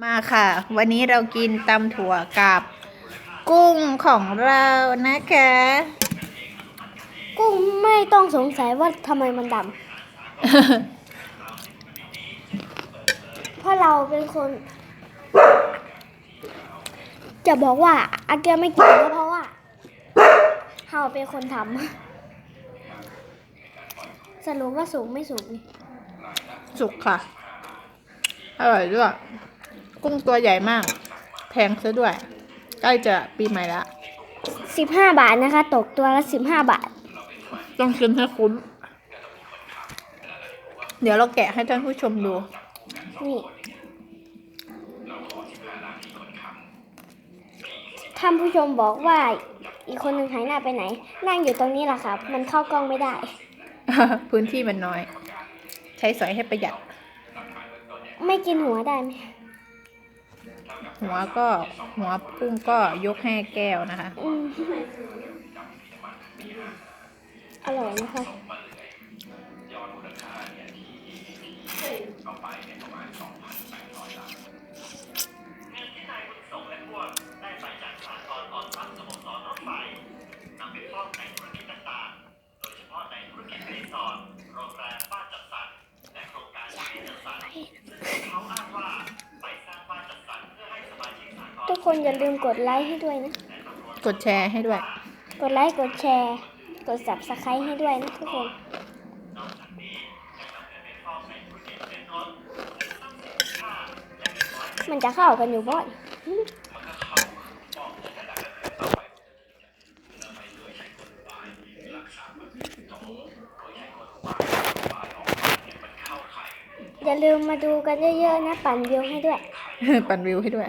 มาค่ะ วันนี้เรากินตำถั่วกับ กุ้งของเรานะคะ กุ้งไม่ต้องสงสัยว่าทำไมมันดำ เพราะเราเป็นคน จะบอกว่าอาเกียไม่กินก็เพราะว่าเราเป็นคนทำสรุปว่าสูงไม่สูงนี่สุกค่ะ อร่อยด้วย กุ้งตัวใหญ่มาก แพงซะด้วย ใกล้จะปีใหม่ละสิบห้าบาทนะคะ ตกตัวละสิบห้าบาท ต้องกินให้คุ้มเดี๋ยวเราแกะให้ท่านผู้ชมดู นี่ท่านผู้ชมบอกว่า อีกคนหนึ่งหายหน้าไปไหน นั่งอยู่ตรงนี้แหละครับ มันเข้ากล้องไม่ได้ พื้นที่มันน้อย ใช้สอยให้ประหยัด ไม่กินหัวได้ไหม หัวก็หัวกุ้งก็ยกให้แก้วนะคะอืมอร่อยนะคะ คนอย่าลืมกดไลค์ให้ด้วยนะ กดแชร์ให้ด้วย กดไลค์กดแชร์ กด subscribe ให้ด้วยนะทุกคน มันจะเข้ากันอยู่บ่อยอย่าลืมมาดูกันเยอะๆนะ ปั่นวิวให้ด้วย ปั่นวิวให้ด้วย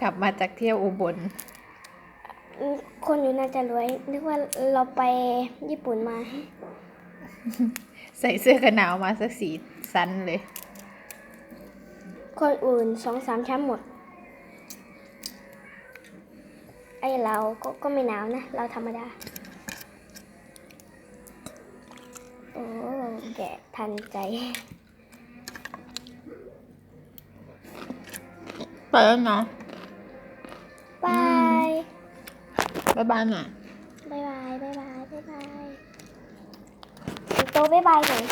กลับมาจากเที่ยวอุบลอืมคนอยู่น่าจะรวย นึกว่าเราไปญี่ปุ่นมา ใส่เสื้อกันหนาวมาสักสีสันเลย คนอื่นสองสามชั้นหมด ไอเราก็ก็ไม่หนาวนะ เราธรรมดา โอ้แกะทันใจไปแล้วเนาะ บ๊ายบายหน่อยบายบายบายบายบายบายโตบายบายหน่อย